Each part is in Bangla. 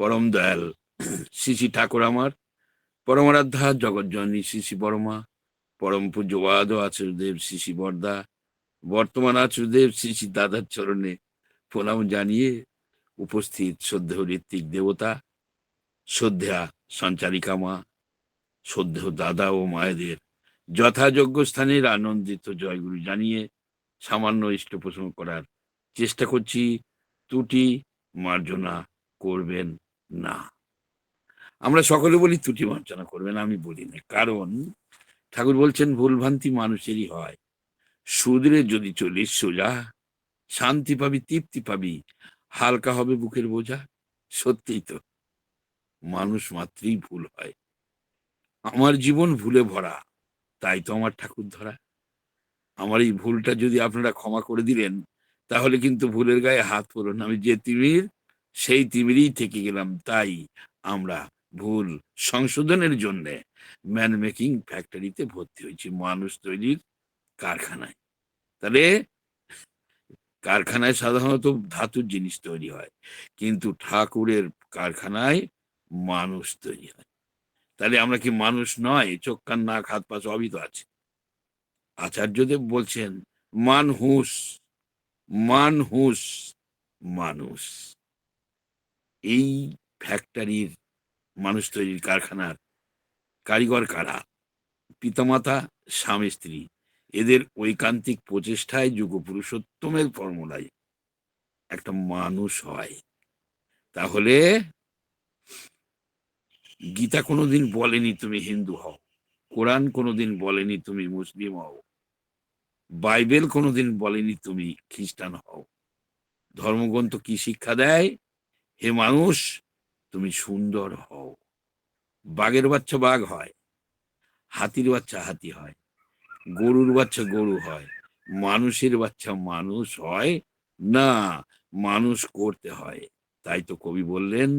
পরম দয়াল শ্রী শ্রী ঠাকুর আমার, পরমারাধ্যা জগৎজননী শ্রী শ্রী পরমা পরম পূজ্যবাদ আচার্যদেব শ্রী শ্রী বর্দা, বর্তমান আচার্যদেব শ্রী শ্রী দাদার চরণে প্রণাম জানিয়ে উপস্থিত শ্রদ্ধেয় ঋত্বিক দেবতা শ্রদ্ধা সঞ্চারিকা মা, শ্রদ্ধেয় দাদা ও মায়েদের যথাযোগ্য স্থানের আনন্দিত জয়গুরু জানিয়ে সামান্য ইষ্ট পোষণ করার চেষ্টা করছি। ত্রুটি মার্জনা করবেন না। আমরা সকলে বলি ত্রুটি মার্জনা করবেন আমি বলি না। কারণ ঠাকুর বলছেন ভুলভ্রান্তি মানুষেরই হয়। সুদরে যদি চলিস সোজা, শান্তি পাবি, তৃপ্তি পাবি, হালকা হবে বুকের বোঝা। সত্যিই তো, মানুষ মাত্রই ভুল হয়। আমার জীবন ভুলে ভরা, তাই তো আমার ঠাকুর ধরা। আমার এই ভুলটা যদি আপনারা ক্ষমা করে দিলেন, তাহলে কিন্তু ভুলের গায়ে হাত পড়ুন। আমি যে তিমির সেই তিমিরই থেকে গেলাম তাই আমরা ভুল সংশোধনের জন্য ম্যান মেকিং ফ্যাক্টরিতে ভর্তি হয়েছি, মানুষ তৈরির কারখানায়। তাহলে কারখানায় সাধারণত ধাতুর জিনিস তৈরি হয়, কিন্তু ঠাকুরের কারখানায় মানুষ তৈরি হয়। তাহলে আমরা কি মানুষ নয়? চোখ, কান, নাক, হাত, পা সবই তো আছে। আচার্যদেব বলছেন, মানহুস মানহুস, মানুষ। এই ফ্যাক্টরির মানুষ তৈরির কারখানার কারিগর কারা? পিতামাতা, স্বামী, স্ত্রী। এদের ঐকান্তিক প্রচেষ্টায় যুগ পুরুষোত্তমের ফর্মুলায় একটা মানুষ হয়। তাহলে গীতা কোনোদিন বলেনি তুমি হিন্দু হও। কোরআন কোনোদিন বলেনি তুমি মুসলিম হও। বাইবেল কোনোদিন বলেনি তুমি খ্রিস্টান হও। ধর্মগ্রন্থ কি শিক্ষা দেয়? হে মানুষ, তুমি সুন্দর হও। বাঘের বাচ্চা বাঘ হয়, হাতির বাচ্চা হাতি হয়, গরুর বাচ্চা গরু হয়, মানুষের বাচ্চা মানুষ হয় না, মানুষ করতে হয়। তাই তো কবি বললেন,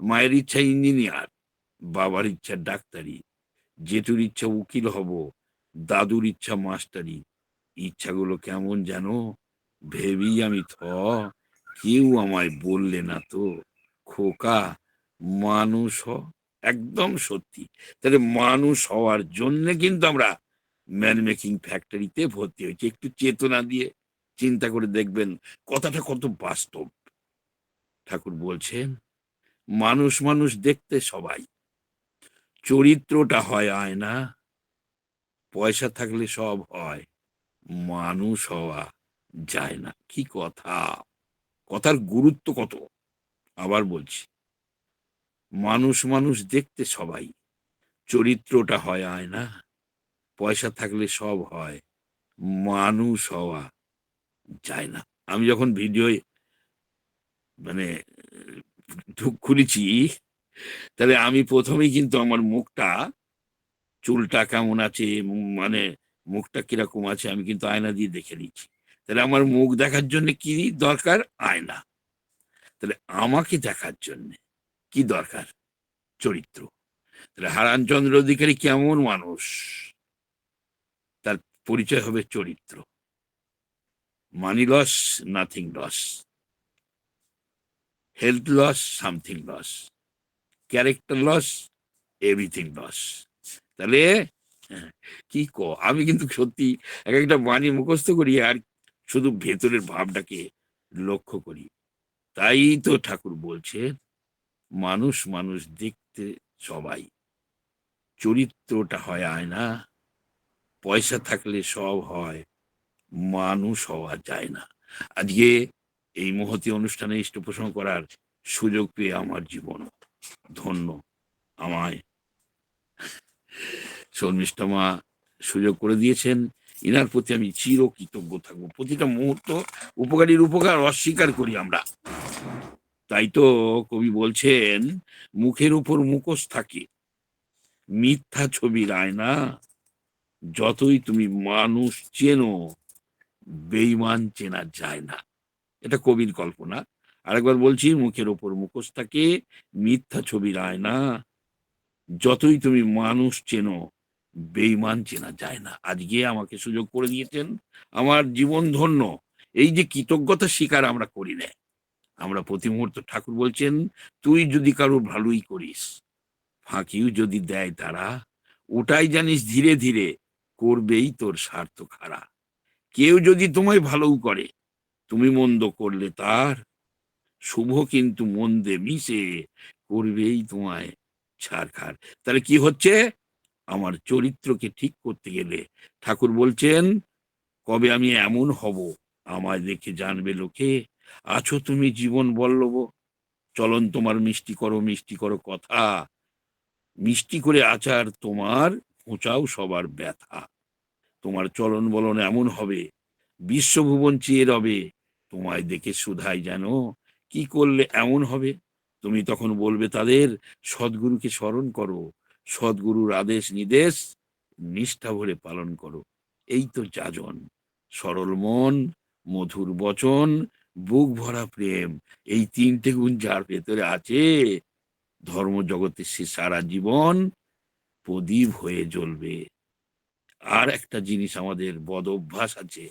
মায়ের ইচ্ছা ইঞ্জিনিয়ার, বাবার ইচ্ছা ডাক্তারি, জেঠুর ইচ্ছা উকিল হব, দাদুর ইচ্ছা মাস্টারি। ইচ্ছাগুলো কেমন যেন, ভেবেই আমি থ কেউ আমায় বললে না তো? খোকা, মানুষ হ, একদম সত্যি। তাহলে মানুষ হওয়ার জন্য কিন্তু আমরা ম্যান মেকিং ফ্যাক্টরিতে ভর্তি হয়েছি। একটু চেতনা দিয়ে চিন্তা করে দেখবেন কথাটা কত বাস্তব। ঠাকুর বলছেন, মানুষ মানুষ দেখতে সবাই। চরিত্রটা হয় আয়না, পয়সা থাকলে সব হয়। মানুষ হওয়া যায় না। কি কথা! কথার গুরুত্ব কত? আবার বলছি, মানুষ মানুষ দেখতে সবাই। চরিত্রটা হয় আয়না, পয়সা থাকলে সব হয়, মানুষ হওয়া যায় না। আমি যখন ভিডিও মানে ঢুক খুলেছি, তাহলে আমি প্রথমেই কিন্তু আমার মুখটা, চুলটা কেমন আছে মানে মুখটা কীরকম আছে, আমি কিন্তু আয়না দিয়ে দেখে নিচ্ছি। তাহলে আমার মুখ দেখার জন্য কি দরকার? আয়না। তাহলে আমাকে দেখার জন্য কি দরকার? চরিত্র। তাহলে হারানচন্দ্র অধিকারী কেমন মানুষ? তার পরিচয় হবে চরিত্র। Money loss nothing loss health loss something loss character loss everything loss তাহলে হ্যাঁ, কি ক? আমি কিন্তু সত্যি এক একটা বাণী মুখস্থ করি আর শুধু ভেতরের ভাবটাকে লক্ষ্য করি। তাই তো ঠাকুর বলছে মানুষ মানুষ দেখতে সবাই। চরিত্রটা হয় আয়না, পয়সা থাকলে সব হয়, মানুষ হওয়া যায় না। আজকে এই মহতি অনুষ্ঠানে ইষ্টপোষণ করার সুযোগ পেয়ে আমার জীবন ধন্য। আমায় শর্মিষ্ঠা মা সুযোগ করে দিয়েছেন। ইনার প্রতি আমি চির কৃতজ্ঞ থাকব। প্রতিটা মুহূর্ত উপকারীর উপকার অস্বীকার করি আমরা। তাই তো কবি বলছেন, মুখের উপর মুখোশ থাকে, মিথ্যা ছবির আয়না যতই তুমি মানুষ চেনো বেইমান চেনা যায় না। এটা কবির কল্পনা। আরেকবার বলছি, মুখের ওপর মুখোশ থাকে, মিথ্যা ছবির আয়না যতই তুমি মানুষ চেনো বেইমান চেনা যায় না। আজকে আমাকে সুযোগ করে দিয়েছেন। আমার জীবন ধন্য। এই যে কৃতজ্ঞতা স্বীকার আমরা করি না। আমরা প্রতি মুহূর্ত ঠাকুর বলছেন, তুই যদি কারও ভালোই করিস, ফাঁকিও যদি দেয় তারা, ওটাই জানিস ধীরে ধীরে করবেই তোর স্বার্থ খারা কেউ যদি তোমায় ভালোও করে, তুমি মন্দ করলে তার। শুভ কিন্তু মন্দে মিশে, করবেই তোমায় ছাড়খার। তাহলে কি হচ্ছে? আমার চরিত্রকে ঠিক করতে গেলে। ঠাকুর বলছেন, কবে আমি এমন হব? আমায় দেখে জানবে লোকে। আছো তুমি জীবন বল্লভ। চলন তোমার মিষ্টি করো মিষ্টি করো কথা। মিষ্টি করে আচার তোমার, খোঁচাও সবার ব্যথা। তোমার চলন বলন এমন হবে। বিশ্বভুবন চেয়ে রবে। তোমায় দেখে সুধাই জানো কি করলে এমন হবে? তুমি তখন বলবে তাদের, সদ্গুরুকে স্মরণ করো। সদ্গুরুর আদেশ নির্দেশ, নিষ্ঠা ভরে পালন করো। এই তো যাজন। সরল মন, মধুর বচন, বুক ভরা প্রেম, এই তিনটে গুণ যার ভেতরে আছে ধর্ম জগতে সে সারা জীবন প্রদীপ হয়ে জ্বলবে। আর একটা জিনিস আমাদের বদ অভ্যাস আছে।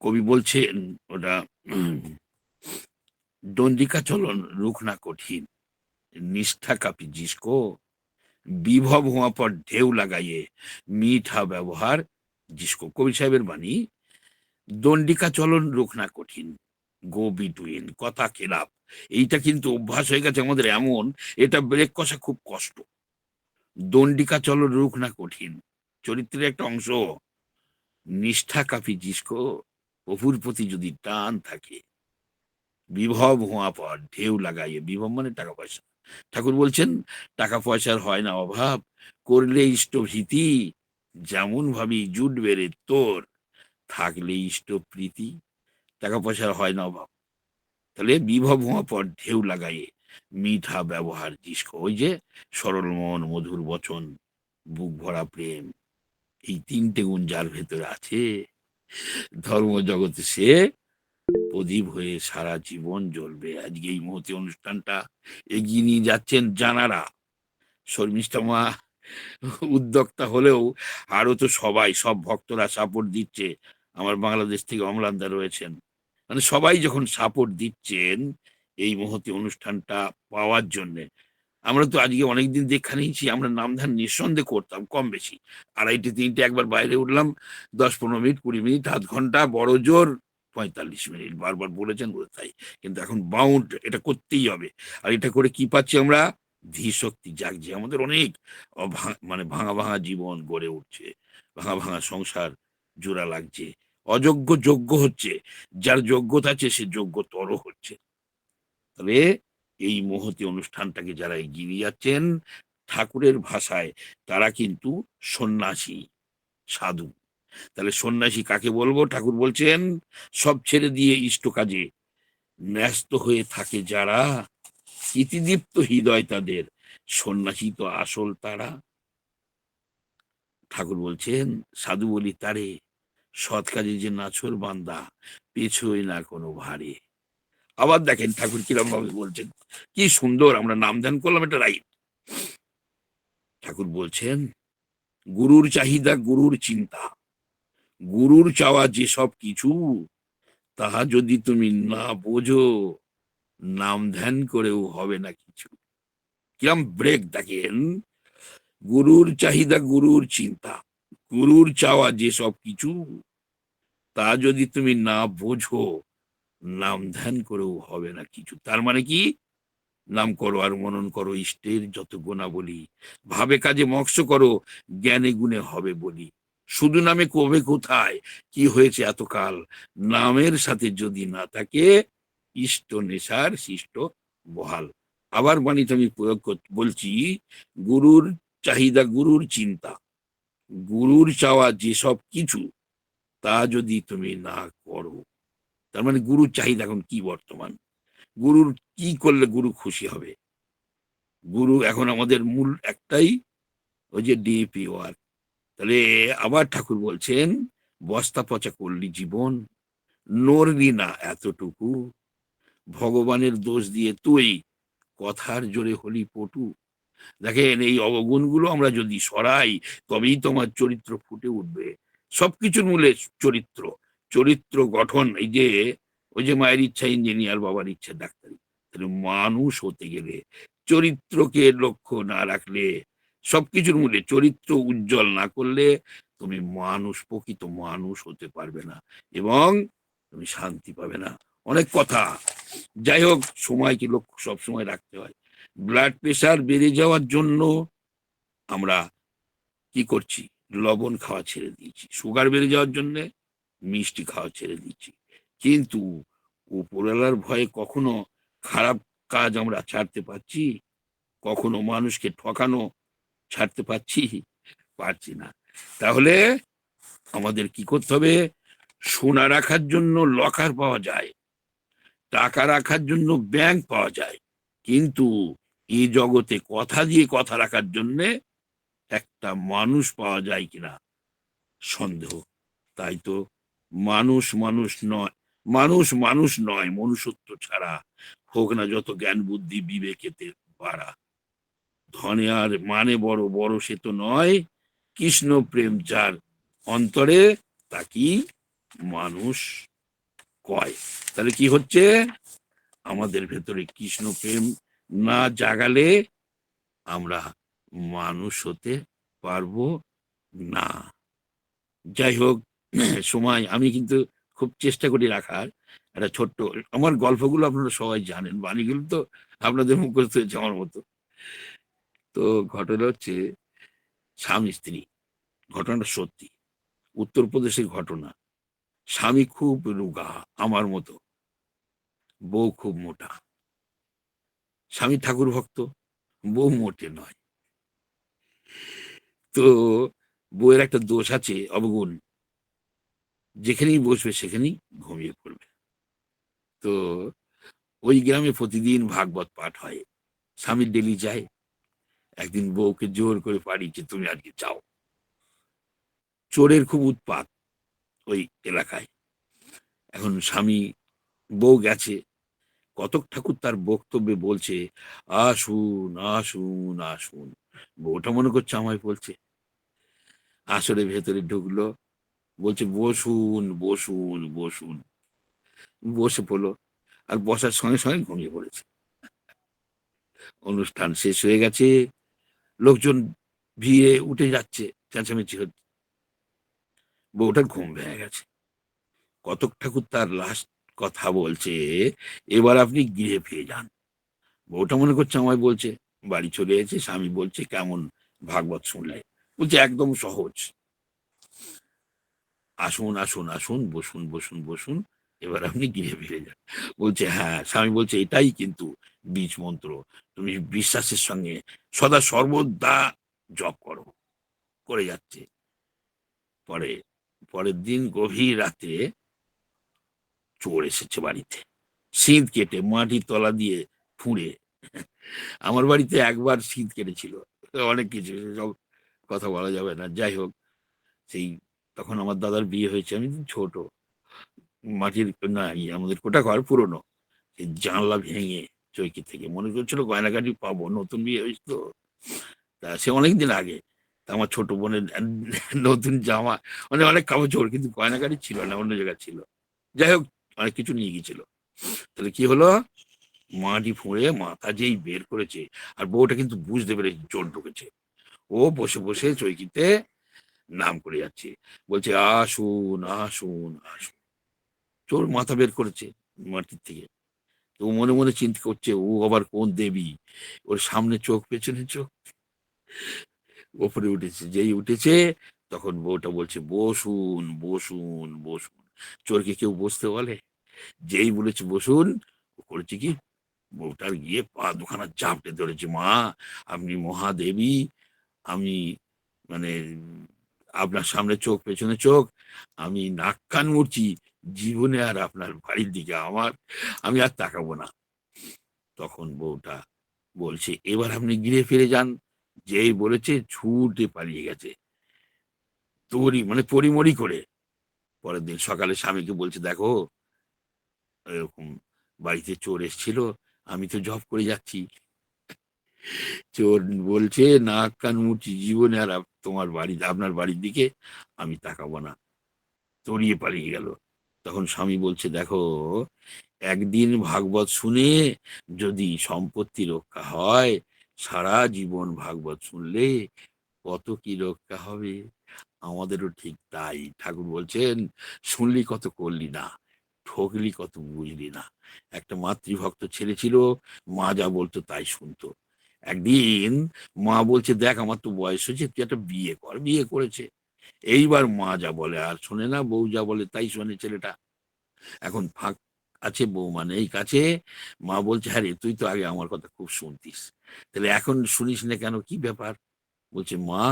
কবি বলছেন, ওটা দণ্ডিকা চলন রুখ না কঠিন। নিষ্ঠা কাপি জিসকো, বিভব হওয়া পর ঢেউ লাগাইয়ে মিঠা ব্যবহার জিসকো। কবি সাহেবের বাণী, দণ্ডিকা চলন রুখ না কঠিন গো বিটুইন কথা খেলাপ এইটা কিন্তু অভ্যাস হয়ে গেছে আমাদের এমন, এটা ব্রেক কষা খুব কষ্ট। দণ্ডিকা চলন রুখ না কঠিন, চরিত্রের একটা অংশ। নিষ্ঠা কাপি জিসকো প্রভুর প্রতি যদি টান থাকে, বিভব হওয়া পর ঢেউ লাগাইয়ে, বিভব মানে টাকা পয়সা। ঠাকুর বলছেন, টাকা পয়সার হয় না অভাব, করলে ইষ্ট ভীতি, যেমন ভাবি জুটবে রে তোর, থাকলে ইষ্ট প্রীতি, টাকা পয়সার হয় না অভাব। তাহলে বিভব হওয়া পর ঢেউ লাগাইয়ে মিঠা ব্যবহার জিস্ক ওই যে সরল মন, মধুর বচন, বুক ভরা প্রেম, এই তিনটে গুণ যার ভেতরে আছে। ধর্ম জগতে সে প্রদীপ হয়ে সারা জীবন জ্বলবে। আজকে এই মুহূর্তে অনুষ্ঠানটা এগিয়ে নিয়ে যাচ্ছেন জানারা। শর্মিষ্ঠা মা উদ্যোক্তা হলেও আরও তো সবাই, সব ভক্তরা সাপোর্ট দিচ্ছে। আমার বাংলাদেশ থেকে অমলান্দা রয়েছেন। মানে সবাই যখন সাপোর্ট দিচ্ছেন এই মুহূর্তে অনুষ্ঠানটা পাওয়ার জন্যে। আমরা তো আজকে অনেকদিন দেখা নিয়েছি আমরা নামধান নিঃসন্দেহ করতাম কম বেশি। আড়াইটে, তিনটে একবার বাইরে উঠলাম, দশ পনেরো মিনিট, কুড়ি মিনিট, আধ ঘণ্টা, বড় জোর পঁয়তাল্লিশ মিনিট, বারবার বলেছেন বলে তাই। কিন্তু এখন বাউন্ড এটা করতেই হবে। আর এটা করে কি পাচ্ছি আমরা? ধী শক্তি জাগছে আমাদের অনেক মানে ভাঙা ভাঙা জীবন গড়ে উঠছে, ভাঙা ভাঙা সংসার জোড়া লাগছে। অযোগ্য যোগ্য হচ্ছে, যার যোগ্যতা আছে সে যোগ্যতর হচ্ছে। তবে এই মুহূর্তে অনুষ্ঠানটাকে যারা এগিয়ে যাচ্ছেন, ঠাকুরের ভাষায় তারা কিন্তু সন্ন্যাসী, সাধু। তাহলে সন্ন্যাসী কাকে বলব? ঠাকুর বলছেন, সব ছেড়ে দিয়ে ইষ্ট কাজে ন্যস্ত হয়ে থাকে যারা ইতিদীপ্ত হৃদয় তাদের। সন্ন্যাসী তো আসল তারা। ঠাকুর বলছেন, সাধু বলি তারে, সৎ কাজে যে নাছর বান্দা, পেছোয় না কোনো ভারে। আবার দেখেন ঠাকুর কিরম ভাবে বলছেন, কি সুন্দর, আমরা নাম ধ্যান করলাম, এটা রাইট ঠাকুর বলছেন, গুরুর চাহিদা, গুরুর চিন্তা। গুরুর চাওয়া যেসব কিছু, তাহা যদি তুমি না বোঝো, নাম ধ্যান করেও হবে না কিছু। কিরম ব্রেক দেখেন। গুরুর চাহিদা, গুরুর চিন্তা। গুরুর চাওয়া যেসব কিছু, তা যদি তুমি না বোঝো, নাম ধ্যান করেও হবে না কিছু। তার মানে কি? নাম করো আর মনন করো, ইষ্টের যত গোনা বলি ভাবে কাজে মৎস্য করো, জ্ঞানে গুণে হবে বলি। শুধু নামে কবে কোথায়? কি হয়েছে এতকাল? নামের সাথে যদি না থাকে, ইষ্ট নেশার শিষ্ট বহাল। আবার বাণীতে আমি প্রয়োগ বলছি, গুরুর চাহিদা, গুরুর চিন্তা। গুরুর চাওয়া যেসব কিছু, তা যদি তুমি না করো। তার মানে গুরুর চাহিদা এখন কি বর্তমান? গুরুর কি করলে গুরু খুশি হবে? গুরু এখন আমাদের মূল একটাই, ওই যে ডিএপি ওয়ার্ক। তাহলে আবার ঠাকুর বলছেন, বস্তা পচা করলি জীবন নড়লি না এতটুকু। ভগবানের দোষ দিয়ে তুই কথার জোরে হলি পটু। দেখেন, এই অবগুণগুলো আমরা যদি সরাই, তবেই তোমার চরিত্র ফুটে উঠবে। সবকিছুর মূলে চরিত্র চরিত্র গঠন, এই যে, ওই যে মায়ের ইচ্ছা, ইঞ্জিনিয়ার বাবার ইচ্ছা, ডাক্তারি। তাহলে মানুষ হতে গেলে চরিত্রকে লক্ষ্য না রাখলে সবকিছুর মূল্যে চরিত্র উজ্জ্বল না করলে তুমি মানুষ, প্রকৃত মানুষ হতে পারবে না এবং তুমি শান্তি পাবে না। অনেক কথা। যাই হোক, সময়কে লক্ষ্য সব সময় রাখতে হয়। ব্লাড প্রেশার বেড়ে যাওয়ার জন্য আমরা কি করছি? লবণ খাওয়া ছেড়ে দিয়েছি। সুগার বেড়ে যাওয়ার জন্য মিষ্টি খাওয়া ছেড়ে দিয়েছি। কিন্তু উপরওয়ালার ভয়ে কখনো খারাপ কাজ আমরা ছাড়তে পারছি? কখনো মানুষকে ঠকানো ছাড়তে পারছি পারছি না। তাহলে আমাদের কি করতে হবে? সোনা রাখার জন্য লকার পাওয়া যায়, টাকা রাখার জন্য ব্যাংক পাওয়া যায়। কিন্তু এই জগতে কথা দিয়ে কথা রাখার জন্যে একটা মানুষ পাওয়া যায় কিনা সন্দেহ। তাই তো মানুষ মানুষ নয়, মানুষ মানুষ নয়, মনুষ্যত্ব ছাড়া। হোক না যত জ্ঞান বুদ্ধি বিবেকেতে বাড়া। ধনে আর মানে বড় বড় সে তো নয়। কৃষ্ণ প্রেম যার অন্তরে, তা কি মানুষ কয়? তাহলে কি হচ্ছে? আমাদের ভেতরে কৃষ্ণ প্রেম না জাগালে আমরা মানুষ হতে পারব না। যাই হোক, সময়, আমি কিন্তু খুব চেষ্টা করি রাখার। একটা ছোট্ট, আমার গল্পগুলো আপনারা সবাই জানেন, বাণীগুলো তো আপনাদের মুখস্থ হয়েছে আমার মতো। তো ঘটনা হচ্ছে, স্বামী স্ত্রী, ঘটনাটা সত্যি। উত্তরপ্রদেশের ঘটনা, স্বামী খুব রুগা, আমার মতো। বউ খুব মোটা। স্বামী ঠাকুর ভক্ত, বউ মোটে নয়। তো বউয়ের একটা দোষ আছে, অবগুণ। যেখানেই বসবে, সেখানেই ঘুমিয়ে পড়বে। তো ওই গ্রামে প্রতিদিন ভাগবত পাঠ হয়। স্বামী ডেলি যায় একদিন বউকে জোর করে পাঠিয়েছে, তুমি আজকে চাও চোরের খুব উৎপাত ওই এলাকায়। এখন স্বামী, বউ গেছে। কতক ঠাকুর তার বক্তব্যে বলছে, আসুন আসুন আসুন। বউটা মনে করছে আমায় বলছে। আসরে ভেতরে ঢুকলো, বলছে, বসুন বসুন বসুন। বসে পড়ল, আর বসার সঙ্গে সঙ্গে ঘুমিয়ে পড়েছে। অনুষ্ঠান শেষ হয়ে গেছে। লোকজন ভিড়ে উঠে যাচ্ছে, চেঁচামেচি হচ্ছে। বউটার ঘুম ভেঙে গেছে। কতক ঠাকুর তার লাস্ট কথা বলছে, এবার আপনি গৃহে ফিরে যান। বউটা মনে করছে আমায় বলছে, বাড়ি চলে এসেছে স্বামী বলছে, কেমন ভাগবত শুনলে? বলছে, একদম সহজ। আসুন আসুন আসুন, বসুন বসুন বসুন। এবার আপনি গৃহে ফিরে যান। বলছে হ্যাঁ স্বামী বলছে, এটাই কিন্তু বীজ মন্ত্র। তুমি বিশ্বাসের সঙ্গে সদা সর্বদা জপ করো। করে যাচ্ছে। পরে, পরের দিন গভীর রাতে চোর এসেছে বাড়িতে। শীত কেটে মাটির তলা দিয়ে ফুঁড়ে আমার বাড়িতে একবার শীত কেটেছিল। অনেক কিছু, সব কথা বলা যাবে না। যাই হোক, সেই তখন আমার দাদার বিয়ে হয়েছে। আমি ছোট। মাটির না ইয়ে আমাদের কোটা ঘর পুরনো। জানলা ভেঙে চৈকি থেকে মনে করছিল গয়নাগাটি পাবো, নতুন বিয়ে হয়েছে তো সে অনেকদিন আগে আমার ছোট বোনের নতুন জামা মানে অনেক কাপড় চোপড় কিন্তু গয়নাগাটি ছিল না, অন্য জায়গায় ছিল। যাই হোক, অনেক কিছু নিয়ে গিয়েছিল। তাহলে কি হলো? মাটি ফুঁড়ে মাথা যেই বের করেছে, আর বউটা কিন্তু বুঝতে পেরেছে চোর ঢুকেছে। ও বসে বসে চৈকিতে নাম করে যাচ্ছে। বলছে, আসুন আসুন আসুন। চোর মাথা বের করেছে মাটির থেকে। তো ও মনে মনে চিন্তা করছে, ও আবার কোন দেবী? ওর সামনে চোখ, পেছনে চোখ। ওপরে উঠেছে, যেই উঠেছে তখন বউটা বলছে, বসুন বসুন বসুন। চোরকে কেউ বসতে বলে? যেই বলেছে, বসুন, ও করেছে কি? বউটার গিয়ে পা দুখানা চাপটে ধরেছে, মা, আপনি মহাদেবী, আমি মানে আপনার সামনে চোখ, পেছনে চোখ, আমি নাক, কান মরছি জীবনে আর আপনার বাড়ির দিকে আমার, আমি আর তাকাবো না। তখন বউটা বলছে, এবার আপনি গিরে ফিরে যান। যেই বলেছে ছুটে পালিয়ে গেছে। তরি মানে পরিমরি করে। পরের দিন সকালে স্বামীকে বলছে, দেখো, এরকম বাড়িতে চোর এসেছিল, আমি তো জব করে যাচ্ছি। চোর বলছে, নাক, কান মুচি জীবনে আর তোমার বাড়ি, আপনার বাড়ির দিকে আমি তাকাবো না। তড়িয়ে পালিয়ে গেল। তখন স্বামী বলছে, দেখো, একদিন ভাগবত শুনে যদি সম্পত্তি রক্ষা হয়, সারা জীবন ভাগবত শুনলে কত কি রক্ষা হবে? আমাদেরও ঠিক তাই। ঠাকুর বলছেন, শুনলি কত করলি না, ঠকলি কত বুঝলি না। একটা মাতৃভক্ত ছেলে ছিল, মা যা বলতো তাই শুনতো। একদিন মা বলছে, দেখ, আমার তো বয়স হয়েছে, তুই একটা বিয়ে কর। বিয়ে করেছে। এইবার মা যা বলে, আর শোনে না বউ যা বলে, তাই শোনে ছেলেটা। এখন ফাঁক আছে বউ মানে এই কাছে মা বলছে হ্যাঁ রে তুই তো আগে আমার কথা খুব শুনতিস। তাহলে এখন শুনিস না কেন? কি ব্যাপার? বলছে, মা,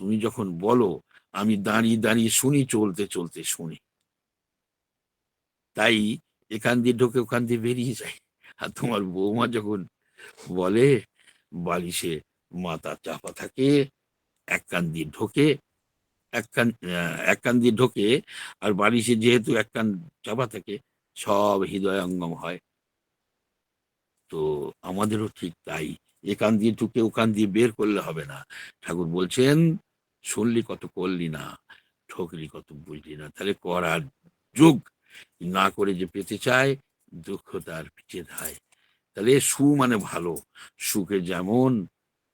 তুমি যখন বলো, আমি দাঁড়িয়ে দাঁড়িয়ে শুনি, চলতে চলতে শুনি। তাই এখান দিয়ে ঢোকে ওখান দিয়ে বেরিয়ে যায় আর তোমার বৌমা যখন বলে, বালিশে মাথা চাপা থাকে, এক কান দিয়ে ঢোকে এক কান এক কান দিয়ে ঢোকে আর বালিশে যেহেতু এক কান চাপা থাকে, সব হৃদয়ঙ্গম হয়। তো আমাদেরও ঠিক তাই। এখান দিয়ে ঢুকে ওখান দিয়ে বের করলে হবে না। ঠাকুর বলছেন, শুনলি কত করলি না, ঠকলি কত বুঝলি না। তাহলে করার যোগ। না করে যে পেতে চায়, দুঃখ তার পিছিয়ে ধায়। তাহলে সু মানে ভালো। সুখে যেমন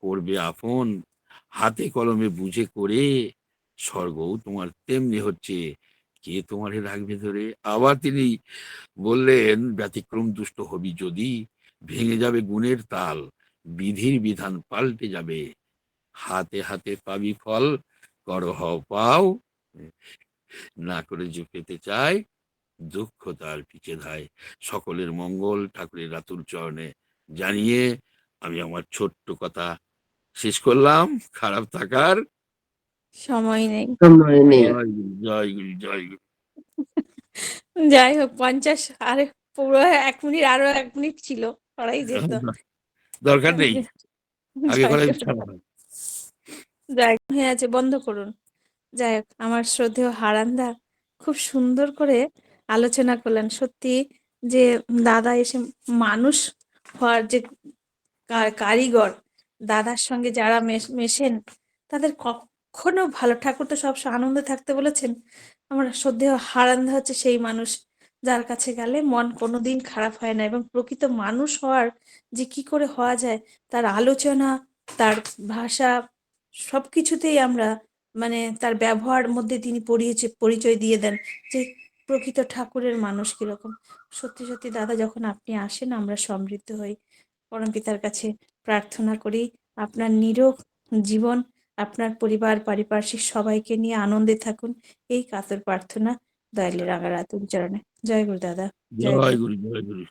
করবে আপন, হাতে কলমে বুঝে করে স্বর্গও তোমার তেমনি হচ্ছে। কে তোমারে রাখবে ধরে আবার তিনি বললেন, ব্যতিক্রম দুষ্ট হবি যদি, ভেঙে যাবে গুণের তাল, বিধির বিধান পাল্টে যাবে। হাতে হাতে পাবি ফল কর পাও। না করে যে পেতে চায়, দুঃখ তার পিছে ধায়। সকলের মঙ্গল ঠাকুরের রাতুর চরণে জানিয়ে আমি আমার ছোট্ট কথা শেষ করলাম। খারাপ থাকার সময় নেই। সময় নেই। জয় গুরু জয় গুরু জয় গুরু যাই হোক পঞ্চাশ আর পুরো এক মিনিট আরও এক মিনিট ছিল করাই যেত। দরকার নেই। আগে যাই হয়ে আছে বন্ধ করুন। যাই হোক আমার শ্রদ্ধেয় হারান্দা খুব সুন্দর করে আলোচনা করলেন। সত্যি যে দাদা এসে মানুষ হওয়ার যে কারিগর দাদার সঙ্গে যারা মেশ- মেশেন তাদের কখনো ভালো ঠাকুর তো সবসময় আনন্দে থাকতে বলেছেন। আমার শ্রদ্ধেয় হারান্দা হচ্ছে সেই মানুষ যার কাছে গেলে মন কোনোদিন খারাপ হয় না এবং প্রকৃত মানুষ হওয়ার যে কি করে হওয়া যায়, তার আলোচনা, তার ভাষা সবকিছুতেই আমরা মানে তার ব্যবহার মধ্যে তিনি পড়িয়েছে পরিচয় দিয়ে দেন যে প্রকৃত ঠাকুরের মানুষ কীরকম। সত্যি সত্যি দাদা, যখন আপনি আসেন আমরা সমৃদ্ধ হই। পরম পিতার কাছে প্রার্থনা করি, আপনার নিরোগ জীবন আপনার পরিবার পারিপার্শ্বিক সবাইকে নিয়ে আনন্দে থাকুন। এই কাতর প্রার্থনা দয়ালের রাঙা রাতুল চরণে। জয় গুরু দাদা। জয় গুরু জয় গুরু।